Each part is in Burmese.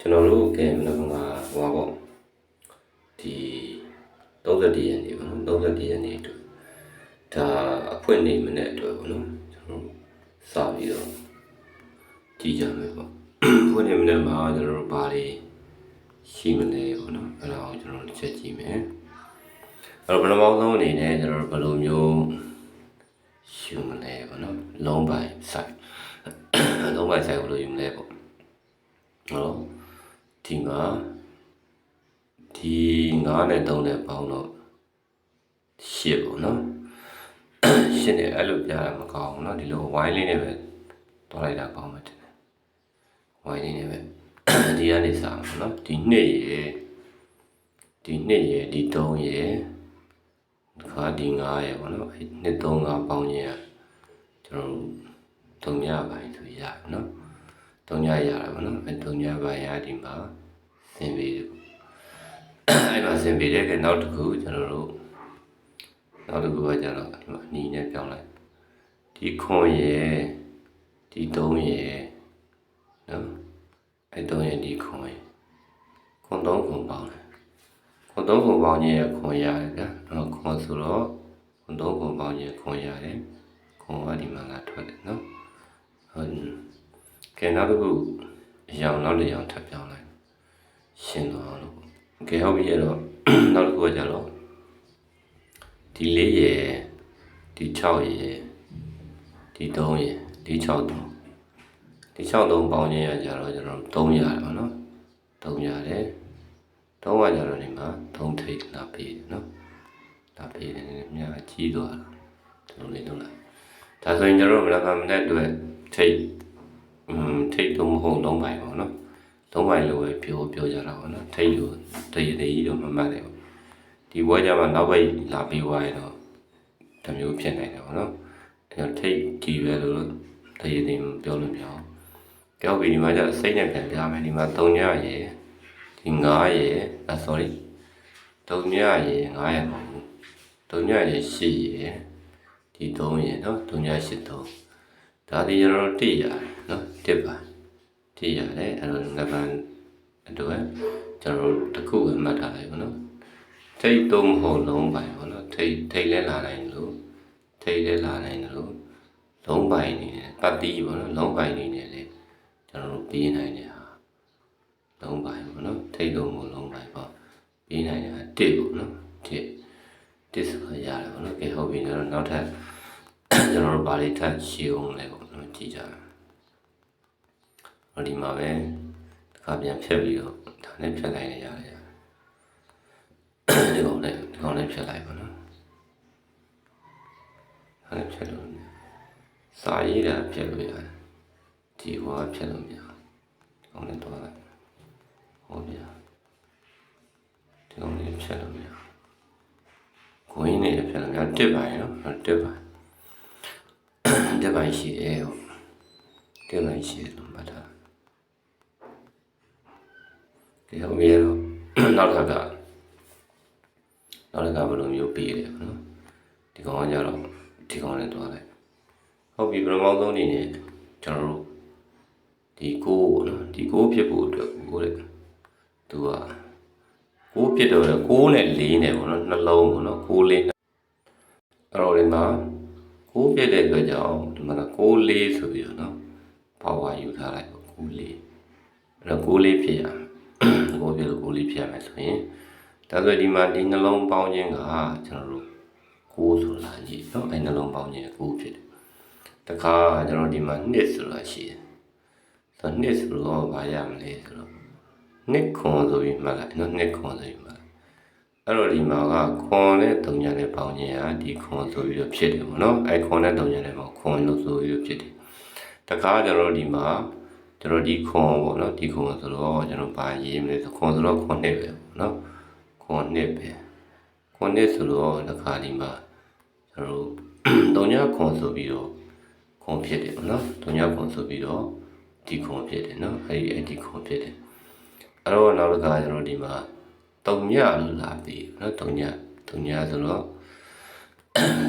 ကျွန်တော်တို့ကဲမနက်ကဟိုပါပေါ့ဒီ31ရက်နေ့ပေါ့နော်31ရက်နေ့အတွက်ဒါအဖွင့်နေမနေ့အတွက်ပေါ့နော်ကျွန်တော်တို့စပြီးတော့ကြည့်ကြမယ်ပေါ့ဖွင့်နေမနေ့မှာကျွန်တော်တို့ဘာတွေရှိမလဲပေါ့နော်အဲ့ဒါကိုကျွန်တော်တို့တစ်ချက်ကြည့်မယ်အဲ့တော့ပထမဆုံးအနေနဲ့ကျွန်တော်တို့ဘယ်လိုမျိုးယူမလဲပေါ့နော်လုံးပိုင်ဆိုင်လုံးပိုင်ဆိုင်ဘယ်လိုယူမလဲပေါ့ဟုတ် ဒီ9ဒီ9နဲ့3နဲ့ပေါင်းတော့10ပေါ့နော်10နဲ့အဲ့လိုပြတာမကောင်းဘူးနော်ဒီလို y လေးနဲ့ပဲတွားလိုက်တာကောင်းမှတင်တယ် y လေးနဲ့ပဲဒီကနေစအောင်နော်ဒီ2ရယ်ဒီ2ရယ်ဒီ3ရယ်ခါဒီ9ရယ်ပေါ့နော်အဲ့2 3 5ပေါင်းခြင်းอ่ะကျွန်တော်တို့၃ရပိုင်းဆိုရနော် တုံညာရတာပေါ့နော်အဲတုံညာပါရဒီမှာဆင်ပေးတယ်အဲ့မှာဆင်ပေးတဲ့ကနောက်တစ်ခုကျွန်တော်တို့နောက်တစ်ခုကကျတော့ဒီမှာအနီးနဲ့ပြောင်းလိုက်ဒီခွန်ရယ်ဒီတုံးရယ်နော်အဲတုံးရယ်ဒီခွန်ရယ်ခွန်သုံးခွန်ပေါင်းတယ်ခွန်သုံးခွန်ပေါင်းရင်ခွန်ရတယ်ဗျာနော်ခွန်ဆိုတော့ခွန်သုံးခွန်ပေါင်းရင်ခွန်ရတယ်ခွန်ကဒီမှာလာထွက်တယ်နော်ဟုတ် ကဲနောက်တစ်ခုအရောင်နောက်တစ်ရောင်ထပ်ပြောင်းလိုက်ရှင်းသွားလို့ကဲဟုတ်ပြီအဲ့တော့နောက်တစ်ခုကကြတော့ဒီလေးရယ်ဒီ6ရယ်ဒီ3ရယ်ဒီ6 3ဒီ6 3ပေါင်းခြင်းရကြတော့ကျွန်တော်3ရတယ်ပေါ့နော်3ရတယ်3ကကြတော့ဒီမှာ3ထိပ်လာပေးတယ်နော်လာပေးတယ်မြတ်ကြီးသွားတာဒီလိုလေးလုပ်လိုက်ဒါဆိုရင်ကျွန်တော်တို့မနက်ဖြန်မနေ့အတွက်ထိပ်อืม ထိတ်တော့မဟုတ်လုံးပိုင်ပေါ့နော်လုံးပိုင်လို့ပဲပြောပြောကြတာပေါ့နော်ထိတ်လို့တရတကြီးတော့မမှတ်တယ်ပေါ့ဒီဘွဲကြမှာနောက်ဘက်လာပြီးွားရင်တော့တစ်မျိုးဖြစ်နိုင်တယ်ပေါ့နော်အဲတော့ထိတ်ကြည့်ပဲလို့တရတကြီးပြောလို့မရအောင်ကြောက်ပြီးဒီမှာကျစိတ်နဲ့ပြန်ပြမယ်ဒီမှာ3ညရယ်ဒီ9ရယ်อ่ะ sorry 3ညရယ်9ရယ်မဟုတ်ဘူး3ညရယ်10ရယ်ဒီ3ရယ်နော်3ည8 3ဒါဒီကျွန်တော်တို့တိရတယ်နော် တစ်ပါတိရတယ်အဲ့တော့ငါးပါးအတွက်ကျွန်တော်တို့တစ်ခုပဲမှတ်ထားလိုက်ပါနော်ထိတ်သုံးမဟုတ်လုံးပိုင်ပေါ့နော်ထိတ်ထိတ်လဲလာနိုင်လို့ထိတ်လဲလာနိုင်လို့လုံးပိုင်နေတယ်ပတ်တိပေါ့နော်လုံးပိုင်နေတယ်လေကျွန်တော်တို့ပြီးနိုင်တယ်ဟာလုံးပိုင်ပေါ့နော်ထိတ်သုံးမဟုတ်လုံးပိုင်ပေါ့ပြီးနိုင်တယ်တစ်ပေါ့နော်တစ်တစ်ဆိုရတယ်ပေါ့နော်ကဲဟုတ်ပြီတော့နောက်ထပ်ကျွန်တော်တို့ဗာလေးထပ်ရှင်းအောင်လဲပေါ့နော်ကြည့်ကြမ ယ်ဟောဒီမှာပဲတစ်ခါပြန်ဖြတ်ပြီးတော့ဒါနဲ့ဖြတ်လိုက်ရရတယ်ဒီကောင်နဲ့ဒီကောင်နဲ့ဖြတ်လိုက်ပါနော်ဒါနဲ့ဖြတ်လို့စာရေးတာဖြတ်လို့ရတယ်ဒီဟောဖြတ်လို့မရဒီကောင်နဲ့တော့လိုက်ဟောပြဒီကောင်နဲ့ဖြတ်လို့မရကိုင်းနဲ့ဖြတ်လို့မရတစ်ပိုင်းနော်တစ်ပိုင်းတစ်ပိုင်းရှိတယ်ဟုတ်တစ်ပိုင်းရှိတယ်လို့မှတ်ထား ဒီဟုတ်ပြီတော့နောက်တစ်ခါကနောက်တစ်ခါဘယ်လိုမျိုးပြီးတယ်နော်ဒီကောင်ကကြတော့ဒီကောင်နဲ့တွားလိုက်ဟုတ်ပြီပထမဆုံးအနေနဲ့ကျွန်တော်တို့ဒီကိုပေါ့နော်ဒီကိုဖြစ်ဖို့အတွက်ကိုတဲ့သူကကိုဖြစ်တော့ကိုနဲ့၄နဲ့ပေါ့နော်နှလုံးပေါ့နော်ကိုလေးအဲ့တော့ဒီမှာကိုပြည့်တဲ့အတွက်ကြောင့်ဒီမှာကိုလေးဆိုပြီးတော့နော်ပါဝါယူထားလိုက်ပေါ့ကိုလေးအဲ့တော့ကိုလေးဖြစ်ရ ကိုပြည့်လို့ကိုလေးဖြစ်ရမယ်ဆိုရင်ဒါဆိုဒီမှာဒီနှလုံးပေါင်းခြင်းကကျွန်တော်တို့ကိုဆိုလာကြီးနော်အဲ့နှလုံးပေါင်းခြင်းကိုဖြစ်တယ်တခါကျွန်တော်ဒီမှာနှစ်ဆိုတာရှိတယ်ဆိုနှစ်ဆိုတော့ဘာရမလဲဆိုတော့နှစ်ခွန်ဆိုပြီးမှတ်လိုက်နော်နှစ်ခွန်ဆိုပြီးမှတ်လိုက်အဲ့တော့ဒီမှာကခွန်နဲ့တုံညာနဲ့ပေါင်းခြင်းဟာဒီခွန်ဆိုပြီးတော့ဖြစ်တယ်ပေါ့နော်အဲ့ခွန်နဲ့တုံညာနဲ့ပေါင်းခွန်လို့ဆိုပြီးတော့ဖြစ်တယ်တခါကျွန်တော်ဒီမှာ ကျွန်တော်ဒီခွန်ပေါ့နော်ဒီခွန်ဆိုတော့ကျွန်တော်ဘာရေးမလဲဆိုခွန်ဆိုတော့ခွန်နှစ်ပဲပေါ့နော်ခွန်နှစ်ပဲခွန်နှစ်ဆိုတော့တခါဒီမှာကျွန်တော်တုံညာခွန်ဆိုပြီးတော့ခွန်ဖြစ်တယ်ပေါ့နော်တုံညာခွန်ဆိုပြီးတော့ဒီခွန်ဖြစ်တယ်နော်အဲ့ဒီအဲ့ဒီခွန်ဖြစ်တယ်အဲ့တော့နောက်တစ်ခါကျွန်တော်ဒီမှာတုံညလို့လာပြီနော်တုံညတုံညဆိုတော့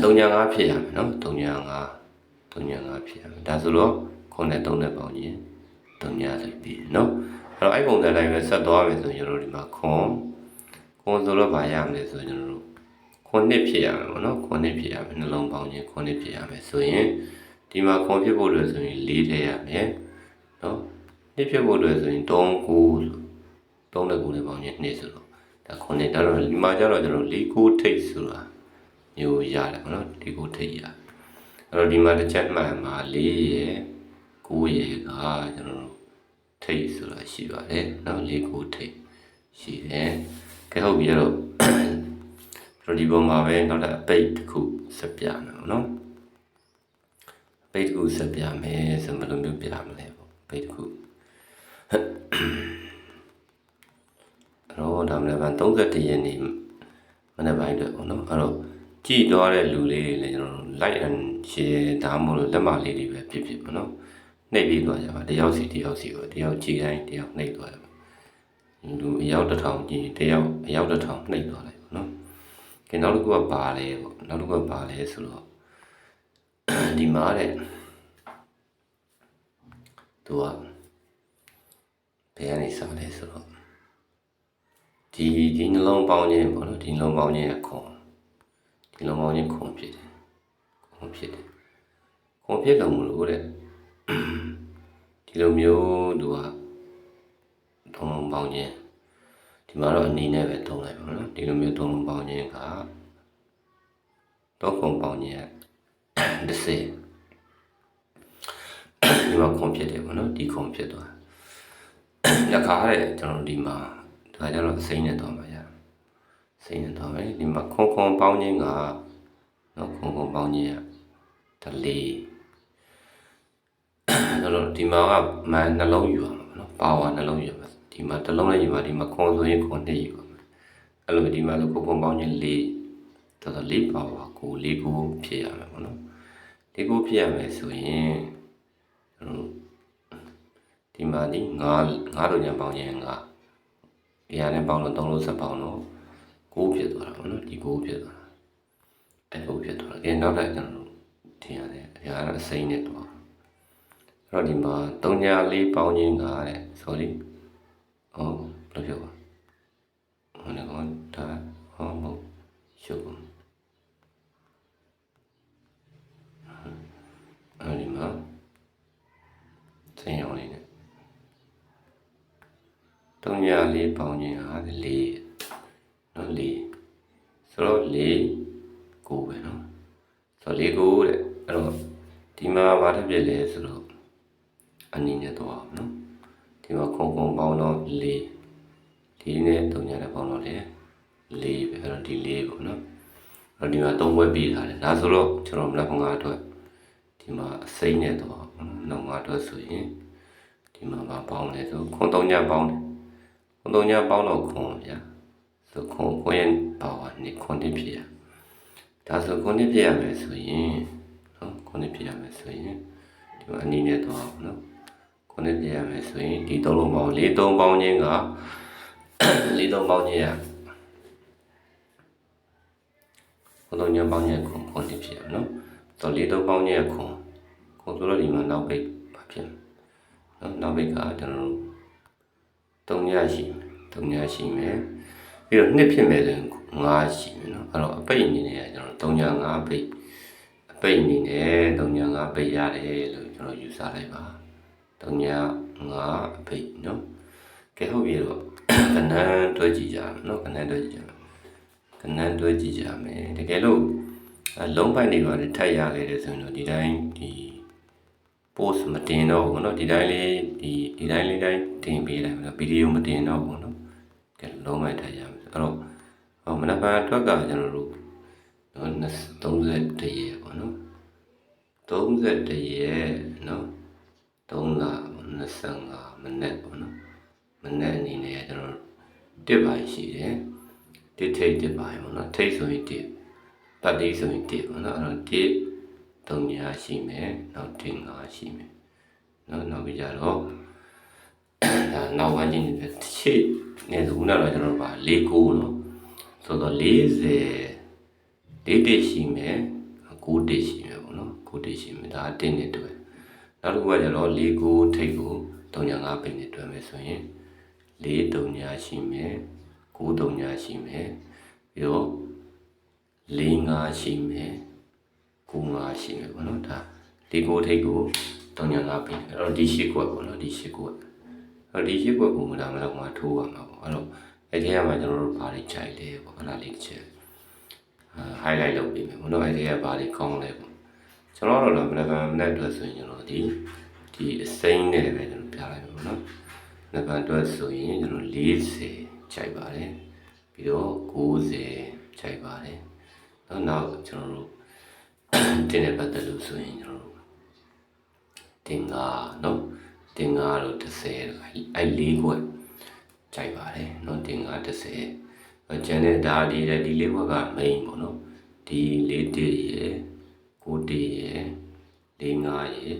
တုံည5ဖြစ်ရမယ်နော်တုံည5တုံည5ဖြစ်ရမယ်ဒါဆိုတော့ခွန်နဲ့3နဲ့ပေါင်းရင် တုံညဆိုပြီနော်တော့အဲ့ပုံစံတိုင်းပဲဆက်သွားမယ်ဆိုရင်ကျွန်တော်တို့ဒီမှာခွန်ခွန်ဆိုတော့ဗာရမယ်ဆိုရင်ကျွန်တော်တို့ခွန်နှစ်ဖြစ်ရမယ်ပေါ့နော်ခွန်နှစ်ဖြစ်ရမယ်နှလုံးပေါင်းခြင်းခွန်နှစ်ဖြစ်ရမယ်ဆိုရင်ဒီမှာခွန်ဖြစ်ဖို့လို့ဆိုရင်၄ထည့်ရမယ်နော်နှစ်ဖြစ်ဖို့လို့ဆိုရင်3 9ဆို3နဲ့9နဲ့ပေါင်းခြင်းနှစ်ဆိုတော့ဒါခွန်နှစ်ဒါတော့ဒီမှာကျတော့ကျွန်တော်၄9ထိတ်ဆိုတာမျိုးရတယ်ပေါ့နော်ဒီ9ထိတ်ရအဲ့တော့ဒီမှာတစ်ချက်မှန်မှာ၄ရ ကိုယ်ရည်ကကျွန်တော်တို့ထိတ်ဆိုတာရှိပါတယ်နောက်လေးကိုထိတ်ရှိတယ်ကဲဟုတ်ပြီအဲ့တော့ကျွန်တော်ဒီပုံမှာပဲနောက်ထပ်အပိတ်တစ်ခုဆက်ပြမယ်ပေါ့နော်အပိတ်တစ်ခုဆက်ပြမယ်ဆိုမလို့မျိုးပြမလဲပေါ့အပိတ်တစ်ခုအဲ့တော့ဒါမှလည်းဗန်31ရက်နေ့မနေ့ပိုင်းတော့ပေါ့နော်အဲ့တော့ကြည့်သွားတဲ့လူလေးတွေလည်းကျွန်တော်တို့ like and share ဒါမှမဟုတ်လက်မလေးတွေပဲဖြစ်ဖြစ်ပေါ့နော် နှိပ်ပြီးသွားကြပါတယောက်စီတယောက်စီကိုတယောက်ကြည်တိုင်းတယောက်နှိပ်သွားတယ်လူအယောက်တစ်ထောင်ကြည်တယောက်အယောက်တစ်ထောင်နှိပ်သွားလိုက်ပေါ့နော်ကဲနောက်တစ်ခုကပါလဲပေါ့နောက်တစ်ခုကပါလဲဆိုတော့ဒီမှာတဲ့သူကဘယ်ကနေစလဲဆိုတော့ဒီဒီနှလုံးပေါင်းခြင်းပေါ့နော်ဒီနှလုံးပေါင်းခြင်းကခွန်ဒီနှလုံးပေါင်းခြင်းခွန်ဖြစ်တယ်ခွန်ဖြစ်တယ်ခွန်ဖြစ်လို့မလို့တဲ့ ဒီလိုမျိုးသူကသုံးလုံးပေါင်းခြင်းဒီမှာတော့အနေနဲ့ပဲသုံးလိုက်ပါတော့ဒီလိုမျိုးသုံးလုံးပေါင်းခြင်းကတော့ခုံပေါင်းခြင်းက30ဒီမှာခုံဖြစ်တယ်ပေါ့နော်ဒီခုံဖြစ်သွားလက်ခါတဲ့ကျွန်တော်ဒီမှာဒါကြတော့စိမ့်နဲ့တော့မှာရစိမ့်နဲ့တော့မယ်ဒီမှာခုံခုံပေါင်းခြင်းကနော်ခုံခုံပေါင်းခြင်းကတလေး အဲ့တော့ဒီမှာကမန်နှလုံးယူရမှာနော်ပါဝါနှလုံးယူရမှာဒီမှာတစ်လုံးနဲ့ယူပါဒီမှာခွန်ဆိုရင်ခွန်နှစ်ယူပါမယ်အဲ့လိုဒီမှာလို့ခုပုံပေါင်းခြင်း၄တော်တော်၄ပါဝါကို၄ကိုဖြစ်ရမှာပေါ့နော်၄ကိုဖြစ်ရမယ်ဆိုရင်ဟိုဒီမှာဒီ9 9တို့ညပေါင်းခြင်း9ဒီဟာနဲ့ပေါင်းလို့3လို့ဆက်ပေါင်းတော့9ဖြစ်သွားတာပေါ့နော်ဒီ9ဖြစ်သွားတာအဲ့9ဖြစ်သွားတာဒီနောက်ထပ်ကျွန်တော်တို့ထင်ရတယ်ဒီဟာကအစိမ့်နဲ့တော့အဲ့ တော့ဒီမှာ3ညာလေးပေါင်းခြင်းကတဲ့ sorry ဟောဘယ်လိုပြောပါဟိုလည်းကောဒါဟောမဟုတ်ရှုပ်အဲ့ဒီမှာသင်ရောင်းလေးနဲ့3ညာလေးပေါင်းခြင်းက4နော်4ဆိုတော့4 9ပဲနော်ဆိုတော့4 9တဲ့အဲ့တော့ဒီမှာဘာတစ်ပြည့်လဲဆိုတော့ အနေနဲ့တော့အောင်နော်ဒီမှာခုံခုံပေါင်းတော့၄ဒီနဲ့တုံညာနဲ့ပေါင်းတော့လေ၄ပဲအဲ့တော့ဒီ၄ပေါ့နော်အဲ့တော့ဒီမှာသုံးပွဲပြီးထားတယ်ဒါဆိုတော့ကျွန်တော်မနက်ငါအတွက်ဒီမှာအစိမ့်နဲ့တော့နောက်ငါအတွက်ဆိုရင်ဒီမှာမပေါင်းလဲဆိုခုံတုံညာပေါင်းတယ်ခုံတုံညာပေါင်းတော့ခုံဗျာဆိုခုံခွင့်ပါဝါနေခွန်တိဖြစ်ရဒါဆိုခွန်တိဖြစ်ရမယ်ဆိုရင်နော်ခွန်တိဖြစ်ရမယ်ဆိုရင်ဒီမှာအနည်းနဲ့တော့အောင်နော် ခုနှစ်ပြရမယ်ဆိုရင်ဒီသုံးလုံးပေါင်းလေးသုံးပေါင်းချင်းကလေးသုံးပေါင်းချင်းရခုသုံးညပေါင်းချင်းခုခုနှစ်ပြရနော်ဆိုလေးသုံးပေါင်းချင်းခုခုဆိုတော့ဒီမှာနောက်ပိတ်ပါဖြစ်နော်နောက်ပိတ်ကကျွန်တော်တို့သုံးညရှိမယ်သုံးညရှိမယ်ပြီးတော့နှစ်ဖြစ်မယ်ဆိုရင်ငါးရှိမယ်နော်အဲ့တော့အပိတ်အနေနဲ့ကျွန်တော်သုံးညငါးပိတ်အပိတ်အနေနဲ့သုံးညငါးပိတ်ရတယ်လို့ကျွန်တော်ယူဆလိုက်ပါ တုံညာငါအပိတ်နော်ကဲဟုတ်ပြီတော့ကနန်းတွဲကြည့်ကြမယ်နော်ကနန်းတွဲကြည့်ကြမယ်ကနန်းတွဲကြည့်ကြမယ်တကယ်လို့အလုံးပိုက်နေပါတယ်ထပ်ရခဲ့တယ်ဆိုရင်တော့ဒီတိုင်းဒီ post မတင်တော့ဘူးเนาะဒီတိုင်းလေးဒီဒီတိုင်းလေးတိုင်းတင်ပေးလိုက်မယ်နော်ဗီဒီယိုမတင်တော့ဘူးเนาะကဲလုံးပိုက်ထပ်ရမယ်အဲ့တော့ဟောမနက်ဖြန်အတွက်ကကျွန်တော်တို့နော်30ရက်ပေါ့နော်30ရက်เนาะ 3လ25မိနစ်ပေါ့နော်မိနစ်အနေနဲ့ကျွန်တော်တစ်ပိုင်းရှိတယ်တစ်ထိတ်တစ်ပိုင်းပေါ့နော်ထိတ်ဆိုရင်တစ်ပတ်လေးဆိုရင်တစ်ပေါ့နော်အဲ့တော့တစ်သုံးညာရှိမယ်နောက်တစ်ငါရှိမယ်နော်နောက်ပြီးကြတော့ဒါနောက်ပိုင်းချင်းတွေချိတ်နေဆိုခုနကတော့ကျွန်တော်ပါ၄ကိုနော်ဆိုတော့40လေးတစ်ရှိမယ်9တစ်ရှိမယ်ပေါ့နော်9တစ်ရှိမယ်ဒါအတင်းနဲ့တွေ့ နောက်တစ်ခုကကျတော့၄ကိုထိတ်ကို3.5ပိတ်နဲ့တွဲမယ်ဆိုရင်၄တုံညာရှိမယ်၉တုံညာရှိမယ်ပြီးတော့၄၅ရှိမယ်၉၅ရှိမယ်ပေါ့နော်ဒါဒီကိုထိတ်ကိုတုံညာ၅ပြင်အဲ့တော့ဒီရှိကွက်ပေါ့နော်ဒီရှိကွက်အဲ့တော့ဒီရှိကွက်ကိုမလာမလောက်မှထိုးရမှာပေါ့အဲ့တော့အဲ့ဒီကမှကျွန်တော်တို့ဘာတွေခြိုက်လဲပေါ့အဲ့ဒါလေးတစ်ချက်အာ highlight လုပ်ပေးမယ်ပေါ့နော်အဲ့ဒီကဘာတွေကောင်းလဲပေါ့ ကျွန်တော်တို့တော့မနက်ဖြန်မနက်အတွက်ဆိုရင်ကျွန်တော်ဒီဒီအစိမ်းနဲ့ပဲကျွန်တော်ပြလိုက်မယ်ပေါ့နော်နံပါတ်အတွက်ဆိုရင်ကျွန်တော်40ခြိုက်ပါတယ်ပြီးတော့90ခြိုက်ပါတယ်နောက်နောက်ကျွန်တော်တို့တင်းတဲ့ပတ်သက်လို့ဆိုရင်ကျွန်တော်တို့တင်ငါနော်တင်ငါတော့30အဲ့လေးခွက်ခြိုက်ပါတယ်နော်တင်ငါ30ကျန်တဲ့ဒါဒီတဲ့ဒီလေးခွက်က main ပေါ့နော်ဒီလေးတည်းရယ် ကိုတည်းရယ်လေးငါရယ်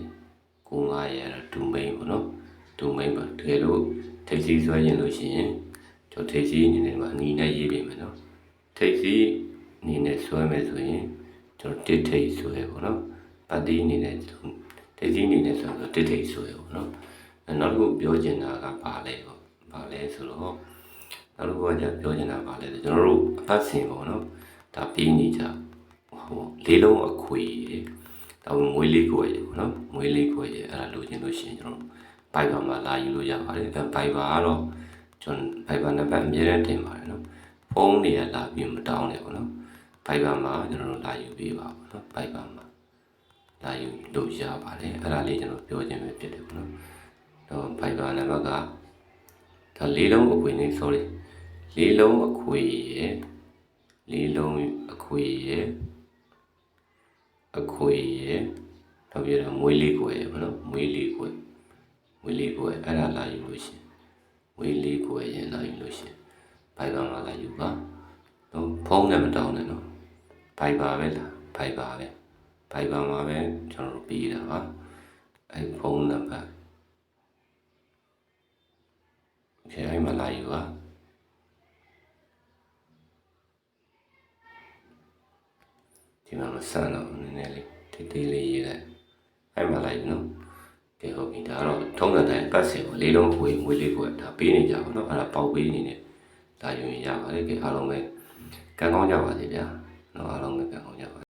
ကိုငါရယ်အဲ့ဒါ2 main ပေါ့နော်2 main ပါတကယ်လို့ထိပ်စီးဆွဲရင်လို့ရှိရင်ကျွန်တော်ထိပ်စီးအနေနဲ့မှာအနီးနဲ့ရေးပေးမယ်နော်ထိပ်စီးအနေနဲ့ဆွဲမယ်ဆိုရင်ကျွန်တော်တစ်ထိပ်ဆွဲပေါ့နော်ပတ်တီးအနေနဲ့ထိပ်စီးအနေနဲ့ဆိုတော့တစ်ထိပ်ဆွဲပေါ့နော်အဲနောက်တစ်ခုပြောချင်တာကဘာလဲပေါ့ဘာလဲဆိုတော့နောက်တစ်ခုကじゃပြောချင်တာဘာလဲဆိုကျွန်တော်တို့အပတ်စဉ်ပေါ့နော်ဒါပြီးနေကြ ဟိုလေးလုံးအခွေဒါမွေးလေးကိုရပေါ့နော်မွေးလေးကိုရအဲ့ဒါလိုချင်လို့ရှိရင်ကျွန်တော်ဘိုင်ဘာမှာလာယူလို့ရပါတယ်ဒါဘိုင်ဘာကတော့ကျွန်တော်ဘိုင်ဘာနံပါတ်အမြဲတမ်းတင်ပါတယ်နော်ဖုန်းတွေကလာပြီးမတောင်းနဲ့ပေါ့နော်ဘိုင်ဘာမှာကျွန်တော်တို့လာယူပေးပါပေါ့နော်ဘိုင်ဘာမှာလာယူလို့ရပါတယ်အဲ့ဒါလေးကျွန်တော်ပြောခြင်းပဲဖြစ်တယ်ပေါ့နော်တော့ဘိုင်ဘာနံပါတ်ကဒါလေးလုံးအခွေနေ sorry လေးလုံးအခွေရယ်လေးလုံးအခွေရယ် အခွေရယ်တော့ပြတော့မွေးလေးကိုရယ်ပေါ့နော်မွေးလေးကိုရယ်ဝေးလေးကိုယ်အဲ့ဒါလာယူလို့ရှင်ဝေးလေးကိုယ်ရင်လာယူလို့ရှင်ဘိုင်ဘာမှာလာယူပါတော့ဖုန်းနဲ့မတောင်းနဲ့နော်ဘိုင်ဘာပဲလားဘိုင်ဘာပဲဘိုင်ဘာမှာပဲကျွန်တော်တို့ပြီးတာပါအဲ့ဖုန်းနံပါတ်ခေအဲ့မှာလာယူပါဒီမှာမဆန်တော့န ည်းနည်းလေးတိတိလေးရေးလိုက်အဲ့မှာလာယူနော်ကဲဟုတ်ပြီဒါကတော့ထုံးစံတိုင်းပတ်စင်ကိုလေးလုံးခွေငွေလေးခွေဒါပေးနေကြပါတော့အဲ့ဒါပေါက်ပေးနေနေဒါယူရင်ရပါတယ်ကဲအားလုံးပဲကံကောင်းကြပါစေဗျာနော်အားလုံးပဲကံကောင်းကြပါ